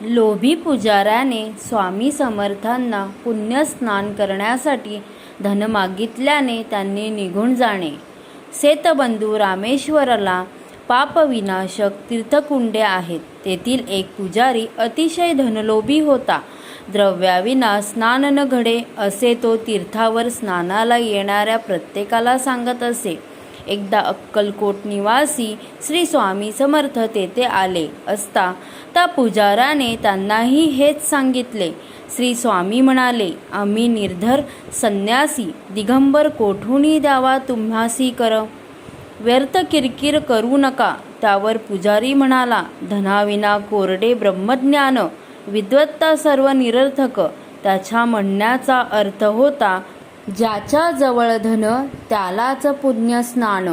लोभी पुजाऱ्याने स्वामी समर्थांना पुण्यस्नान करण्यासाठी धन मागितल्याने त्यांनी निघून जाणे. सेतबंधू रामेश्वरला पापविनाशक तीर्थकुंडे आहेत. तेथील एक पुजारी अतिशय धनलोभी होता. द्रव्याविना स्नान न घडे असे तो तीर्थावर स्नानाला येणाऱ्या प्रत्येकाला सांगत असे. एकदा अक्कलकोट निवासी श्री स्वामी समर्थ तेथे आले असता त्या पुजाराने त्यांनाही हेच सांगितले. श्री स्वामी म्हणाले आम्ही निर्धर संन्यासी दिगंबर कोठूनही द्यावा तुम्हासी कर. व्यर्थ किरकिर करू नका. त्यावर पुजारी म्हणाला धनाविना कोरडे ब्रह्मज्ञान विद्वत्ता सर्व निरर्थक. त्याच्या म्हणण्याचा अर्थ होता ज्याच्या जवळ धन त्यालाच पुण्य स्नान.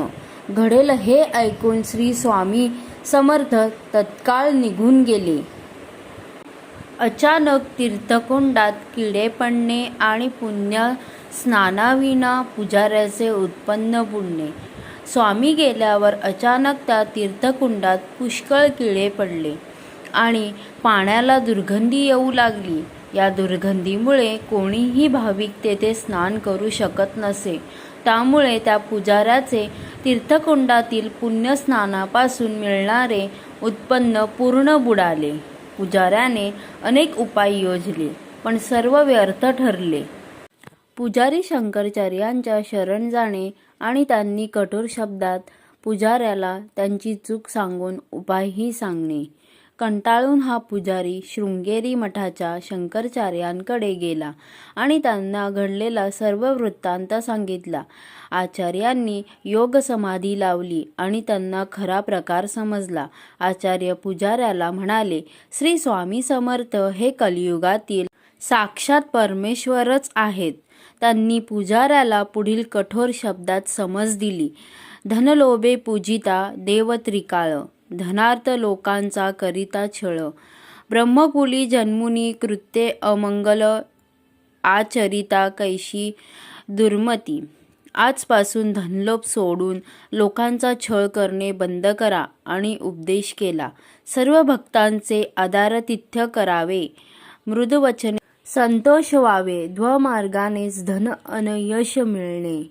घडेल हे ऐकून श्री स्वामी समर्थ तत्काळ निघून गेले. अचानक तीर्थकुंडात किडे पडणे आणि पुण्य स्नानाविना पुजाऱ्याचे उत्पन्न बुडणे. स्वामी गेल्यावर अचानक त्या तीर्थकुंडात पुष्कळ किडे पडले आणि पाण्याला दुर्गंधी येऊ लागली. या दुर्गंधीमुळे कोणीही भाविक तेथे स्नान करू शकत नसे. त्यामुळे त्या पुजाऱ्याचे तीर्थकुंडातील पुण्यस्नानापासून मिळणारे उत्पन्न पूर्ण बुडाले. पुजाऱ्याने अनेक उपाय योजले पण सर्व व्यर्थ ठरले. पुजारी शंकराचार्यांच्या शरण जाणे आणि त्यांनी कठोर शब्दात पुजाऱ्याला त्यांची चूक सांगून उपायही सांगणे. कंटाळून हा पुजारी शृंगेरी मठाच्या शंकराचार्यांकडे गेला आणि त्यांना घडलेला सर्व वृत्तांत सांगितला. आचार्यांनी योग समाधी लावली आणि त्यांना खरा प्रकार समजला. आचार्य पुजाऱ्याला म्हणाले श्री स्वामी समर्थ हे कलियुगातील साक्षात परमेश्वरच आहेत त्यांनी पुजाऱ्याला पुढील कठोर शब्दात समज दिली. धनलोभे पूजिता देवत्रिकाळ धनार्थ लोकांचा करिता छळ. ब्रह्मकुली जन्मुनी कृत्ये अमंगल आचरिता कैशी दुर्मती. आजपासून धनलोभ सोडून लोकांचा छळ करणे बंद करा आणि उपदेश केला. सर्व भक्तांचे आदारतिथ्य करावे. मृदवचने संतोष व्हावे. ध्वमार्गानेच धन अन यश मिळणे.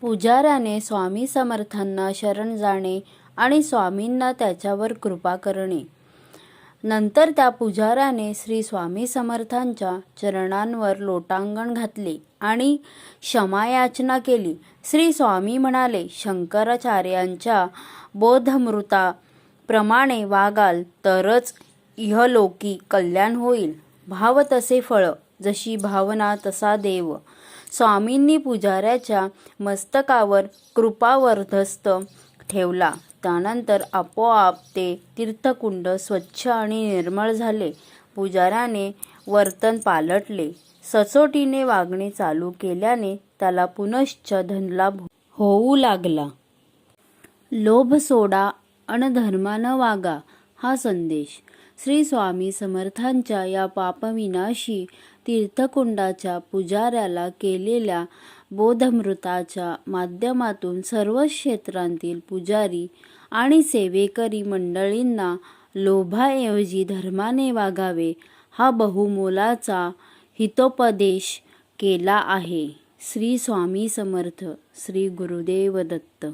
पुजाऱ्याने स्वामी समर्थांना शरण जाणे. आणि स्वामींना त्याच्यावर कृपा करणे. नंतर त्या पुजाऱ्याने श्री स्वामी समर्थांच्या चरणांवर लोटांगण घातले आणि क्षमायाचना केली. श्री स्वामी म्हणाले शंकराचार्यांच्या बोधमृता प्रमाणे वागाल तरच इहलोकी कल्याण होईल. भाव तसे फळ जशी भावना तसा देव. स्वामींनी पुजाऱ्याच्या मस्तकावर कृपावर्धस्त ठेवला. त्यानंतर आपोआप ते तीर्थकुंड स्वच्छ आणि निर्मळ झाले. पुजाऱ्याने वर्तन पालटले. सचोटीने वागणे चालू केल्याने त्याला पुनश्च धनलाभ होऊ लागला. लोभ सोडा अन धर्मानं वागा हा संदेश. श्री स्वामी समर्थांच्या या पापविनाशी तीर्थकुंडाच्या पुजाऱ्याला केलेल्या बोधमृताच्या माध्यमातून सर्व क्षेत्रांतील पुजारी आणि सेवेकरी मंडळींना लोभाऐवजी धर्माने वागावे हा बहुमोलाचा हितोपदेश केला आहे. श्री स्वामी समर्थ श्री गुरुदेव दत्त.